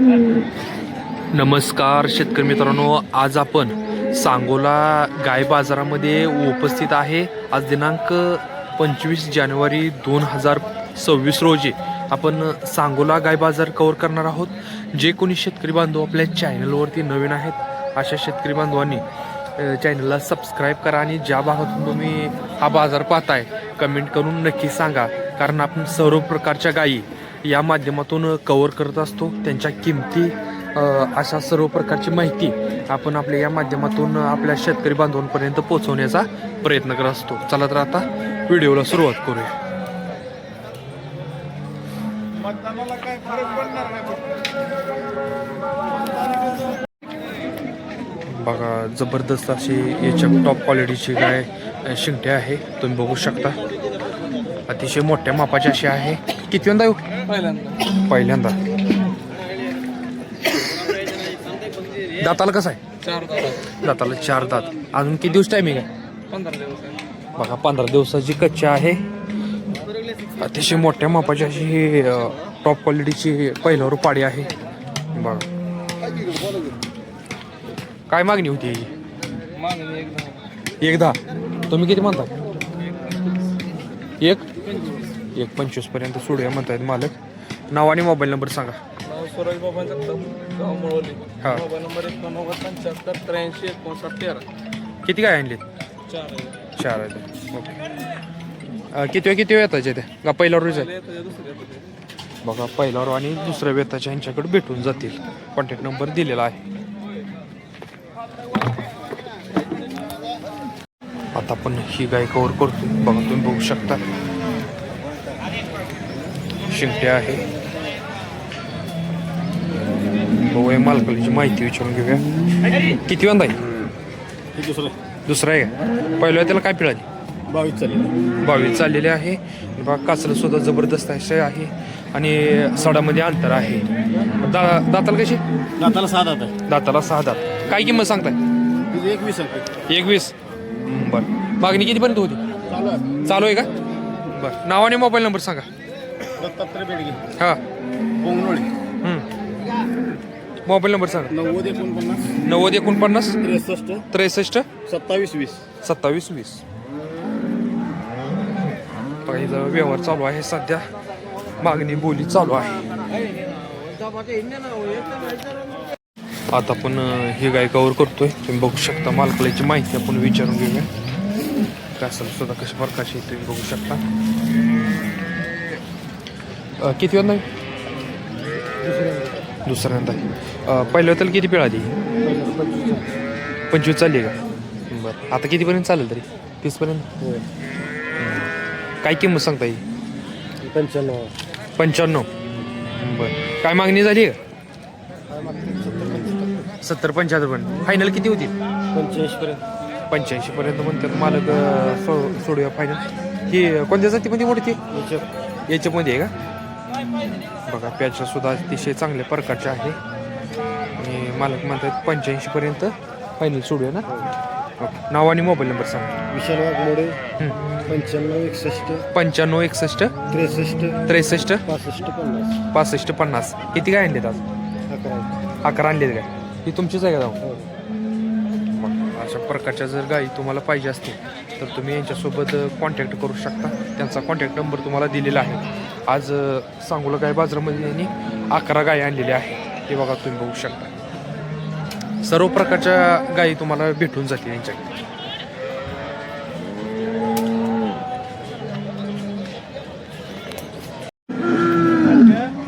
नमस्कार शेतकरी मित्रांनो. आज आपण सांगोला गाय बाजारामध्ये उपस्थित आहे. आज दिनांक पंचवीस जानेवारी दोन हजार सव्वीस रोजी आपण सांगोला गाय बाजार कवर करणार आहोत. जे कोणी शेतकरी बांधव आपल्या चॅनलवरती नवीन आहेत अशा शेतकरी बांधवांनी चॅनलला सबस्क्राईब करा आणि ज्या भागातून तुम्ही हा बाजार पाहताय कमेंट करून नक्की सांगा. कारण आपण सर्व प्रकारच्या गायी या माध्यमातून कवर करत असतो. त्यांच्या किमती अशा सर्व प्रकारची माहिती आपण आपल्या या माध्यमातून आपल्या शेतकरी बांधवांपर्यंत पोहोचवण्याचा प्रयत्न करत असतो. चला तर आता व्हिडिओला सुरुवात करूया. बघा जबरदस्त अशी याच्या टॉप क्वालिटीची काय शिंगटे आहे. तुम्ही बघू शकता. अतिशय मोठ्या मापाची अशी आहे. किती यंदा येऊ? पहिल्यांदा. पहिल्यांदा दाताला कसं आहे? चार दाताला चार दात. अजून किती दिवस टायमिंग आहे पंधरा दिवस आहे. बघा पंधरा दिवसाची कच्ची आहे. अतिशय मोठ्या मापाची अशी ही टॉप क्वालिटीची पहिल्यावर पाडी आहे. बघा. काय मागणी होती? मागणी एकदा एक दहा. तुम्ही किती म्हणता? एक? एक पंचवीसपर्यंत सोडूया म्हणतायत मालक. नाव आणि मोबाईल नंबर सांगा. नाव स्वराज बाबा जगताप गाव मुळवली. हा. मोबाईल नंबर एकोणनव्वद पंच्याहत्तर त्र्याऐंशी एकोणसाठ तेरा. किती काय आणले चार आहे चार आहेत. ओके. किती वेळ किती वेळ येताचे ते का पहिले ते. बघा पहिल्यावर आणि दुसऱ्या वेताच्या यांच्याकडे भेटून जातील. कॉन्टॅक्ट नंबर दिलेला आहे. आता आपण ही गाय कव्हर करतो बघा तुम्ही बघू शकता. शिंगटे आहे. बघूया मालकाची माहिती विचारून घेऊया. किती वंदा आहे दुसरं दुसरा आहे का? पहिल्या त्याला काय पिळाली? बावीस चालेल. बावीस चाललेले आहे. बघा कासरं सुद्धा जबरदस्त असे आहे. आणि सडामध्ये अंतर आहे. दा दाताला कशी? दाताला सहा दात आहे. दाताला सहा दात. काय किंमत सांगताय? एकवीस आहे. एक वीस बरं. मागणी कितीपर्यंत होती? चालू आहे चालू आहे का? बरं. नाव आणि मोबाईल नंबर सांगा. दत्तात्रय बेडगे. हां. बोंगनोळी. मोबाईल नंबर सांगा. नव्वद एकोणपन्नास. नव्वद एकोणपन्नास. त्रेसष्ट. त्रेसष्ट. सत्तावीस वीस. सत्तावीस वीस. बघा इथं व्यवहार चालू आहे सध्या. मागणी बोली चालू आहे. आता आपण ही गाय कवर करतोय. तुम्ही बघू शकता मालकल्याची माहिती आपण विचारून घेऊया. काय असेल सुद्धा कशा प्रकारची तुम्ही बघू शकता. किती वेळा नाही दुसऱ्यांदा पहिल्या त्याला किती पिळा आली? पंचवीस चालली आहे का? बरं. आता कितीपर्यंत चालेल तरी? तीसपर्यंत? काय किंमत सांगता येईल पंच्याण्णव. पंच्याण्णव. बरं. काय मागणी झाली? का सत्तर पंच्याहत्तर पर्यंत. फायनल किती होती? पंच्याऐंशी पर्यंत. पंच्याऐंशी पर्यंत म्हणतात मालक अं, सो सोडूया फायनल ही कोणत्या जातीमध्ये मोडते याच्यामध्ये आहे का? बघा पॅच सुद्धा अतिशय चांगल्या प्रकारचे आहे. आणि मालक म्हणतात पंच्याऐंशी पर्यंत फायनल सोडूया ना? ओके. नाव आणि मोबाईल नंबर सांगा. विशाल वाघमोडे हं. पंच्याण्णव एकसष्ट. पंच्याण्णव एकसष्ट त्रेसष्ट. त्रेसष्ट पासष्ट पन्नास. पासष्ट पन्नास. किती काय आणलेत आज? अकरा. अकरा आणलेत काय? ही तुमचीच आहे का जाऊ? मग अशा प्रकारच्या जर गायी तुम्हाला पाहिजे असतील तर तुम्ही यांच्यासोबत कॉन्टॅक्ट करू शकता. त्यांचा कॉन्टॅक्ट नंबर तुम्हाला दिलेला आहे. आज सांगोला गाय बाजारामध्ये यांनी अकरा गाय आणलेल्या आहे हे बघा तुम्ही बघू शकता. सर्व प्रकारच्या गायी तुम्हाला भेटून जातील यांच्याकडे.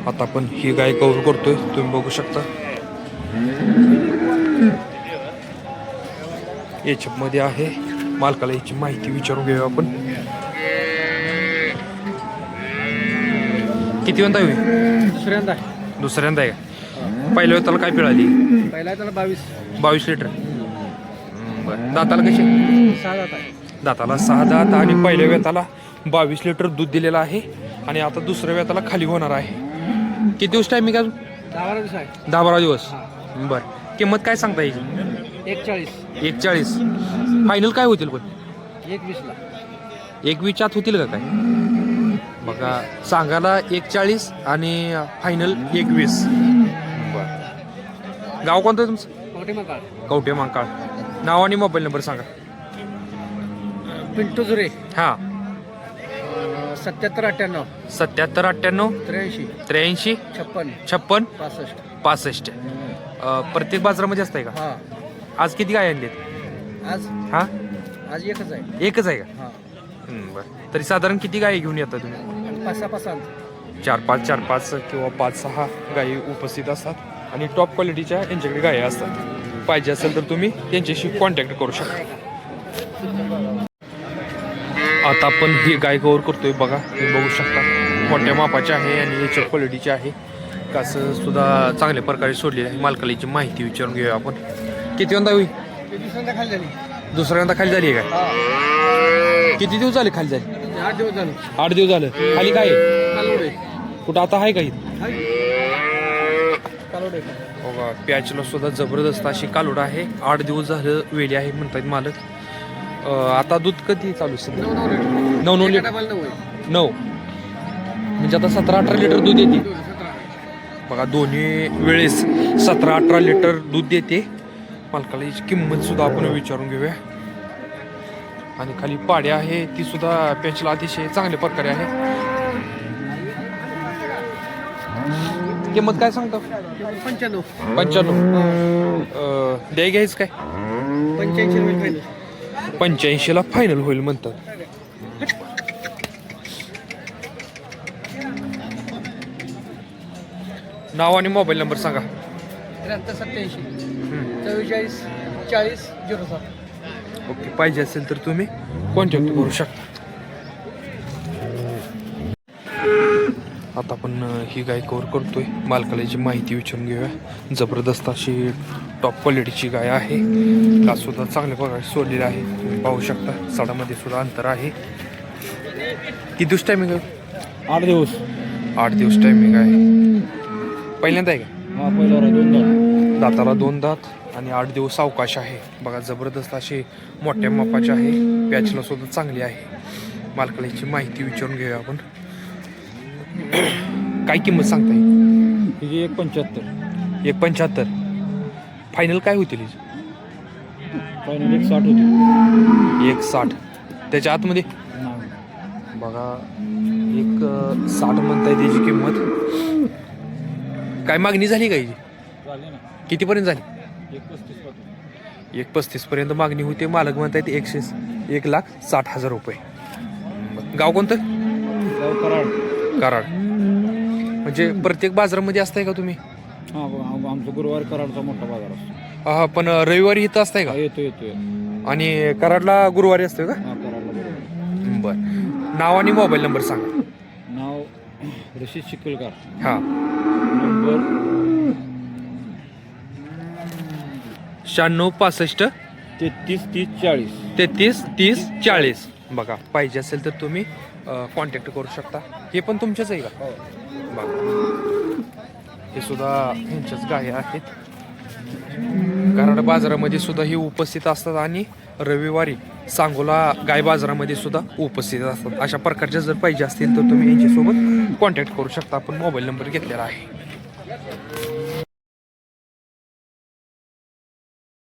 आता आपण ही गाय कवर करतोय. तुम्ही बघू शकता. याच्यामध्ये आहे. मालकाला याची माहिती विचारून घेऊया आपण. किती वंदा होईल दुसऱ्यांदा दुसऱ्यांदा आहे. का? पहिल्या वेळेला काय पिळाली? पहिला त्याला बावीस. बावीस लिटर. बरं. दाताला कशी? सहा दात आहे. दाताला सहा दात आणि पहिल्या वेताला बावीस लिटर दूध दिलेलं आहे. आणि आता दुसऱ्या वेताला खाली होणार आहे. किती दिवस टायमिंग अजून? दहा बारा दिवस आहे. दहा बारा दिवस. बरं. किंमत काय सांगता याची? एक चाळीस एक चाळीस फायनल काय होतील पण? एक वीसला एक विचात होतील का काय? बघा सांगायला एक चाळीस आणि फायनल एक वीस बरं. गाव कोणतं तुमचं? कवटे मांकाळ नाव आणि मोबाईल नंबर सांगा. पिंटू जुरे हां. सत्याहत्तर अठ्ठ्याण्णव. सत्याहत्तर अठ्ठ्याण्णव. त्र्याऐंशी. त्र्याऐंशी. छप्पन. छप्पन. पासष्ट. पासष्ट. अ, प्रत्येक बाजारामध्ये असतंय का? हा. आज किती गाय आणलीत? आज? हां? आज एकच आहे. एकच आहे का? हा. हं, बरं. तरी साधारण किती गायी घेऊन येता तुम्ही? आणि पाच सहा पाच आणतो. चार पाच चार पाच किंवा पाच सहा गायी उपस्थित असतात आणि टॉप क्वालिटीच्या यांच्याकडे गायी असतात. पाहिजे असेल तर तुम्ही त्यांच्याशी कॉन्टॅक्ट करू शकता. आता आपण ही गाय कवर करतोय बघा. तुम्ही बघू शकता. मोठ्या मापाची आहे आणि याच्या क्वालिटीची आहे. कसं सुद्धा चांगल्या प्रकारे सोडलेली आहे. मालकालीची माहिती विचारून घेऊया आपण. किती वंदा होईल? ते दुसऱ्यांदा खाली झाली. दुसऱ्यांदा खाली झाली आहे का? किती दिवस झाले खाली झाली? आठ दिवस झाले. आठ दिवस झालं. खाली काय आहे? कुठं आता आहे का इथं? कालोडे. बघा पॅचला सुद्धा जबरदस्त अशी कालोड आहे. आठ दिवस झालं वेली आहे म्हणतात मालक. अं, आता दूध कधी चालू आहे सध्या? नऊ नऊ लिटर. नऊ म्हणजे आता सतरा अठरा लिटर दूध येते. बघा दोन्ही वेळेस सतरा अठरा लिटर दूध देते. मालकाला याची किंमत सुद्धा आपण विचारून घेऊया. आणि खाली पाडी आहे ती सुद्धा पॅचला अतिशय चांगल्या प्रकारे आहे. किंमत काय सांगतो? पंच्याण्णव. पंच्याण्णव. द्याय घ्यायच काय? पंच्याऐंशी पंच्याऐंशीला फायनल होईल म्हणतात. नाव आणि मोबाईल नंबर सांगा. त्र्याहत्तर सत्याऐंशी चव्वेचाळीस चाळीस झिरो सात. ओके पाहिजे असेल तर तुम्ही कॉन्टॅक्ट करू शकता. आता आपण अं, ही गाय कवर करतोय. मालकाला याची माहिती विचारून घेऊया. जबरदस्त अशी टॉप क्वालिटीची गाय आहे. का सुद्धा चांगल्या प्रकारे सोडलेली आहे. तुम्ही पाहू शकता. सडामध्ये सुद्धा अंतर आहे. किती दिवस टायमिंग आहे? आठ दिवस. आठ दिवस टायमिंग आहे. पहिल्यांदा आहे का? हा पहिला दोन दोन दाताला दोन दात. आणि आठ दिवस अवकाश आहे. बघा जबरदस्त अशी मोठ्या मापाची आहे. पॅचला सुद्धा चांगली आहे. मालकाला याची माहिती विचारून घेऊया आपण. काय किंमत सांगता येईल एक पंच्याहत्तर. एक पंच्याहत्तर. फायनल काय होतील? फायनल एक साठ होती एक साठ. त्याच्या आतमध्ये? बघा एक साठ म्हणताय त्याची किंमत. काय मागणी झाली का हिची झाले ना. कितीपर्यंत झाली? एक पस्तीस एक पस्तीस पर्यंत मागणी होते. मालक म्हणतायत एकशे एक लाख साठ हजार रुपये. गाव कोणतं? गाव कराड. कराड म्हणजे प्रत्येक बाजारामध्ये असताय का तुम्ही? हा आमचं गुरुवारी कराडचा मोठा बाजार असतो. हा पण रविवारी इथं असताय का? येतो येतो. आणि कराडला गुरुवारी असतोय का? हा बर. नाव आणि मोबाईल नंबर सांगा. नाव रशीद चिखलकर हा. नंबर शहाण्णव पासष्ट. तेहतीस तीस चाळीस. तेहतीस तीस चाळीस. बघा पाहिजे असेल तर तुम्ही कॉन्टॅक्ट करू शकता. हे पण तुमचेच आहे का? बघा. हे सुद्धा ह्यांच्याच गाय आहेत. कराड बाजारामध्ये सुद्धा हे उपस्थित असतात आणि रविवारी सांगोला गाय बाजारामध्ये सुद्धा उपस्थित असतात. अशा प्रकारच्या जर पाहिजे असतील तर तुम्ही यांच्यासोबत कॉन्टॅक्ट करू शकता. आपण मोबाईल नंबर घेतलेला आहे.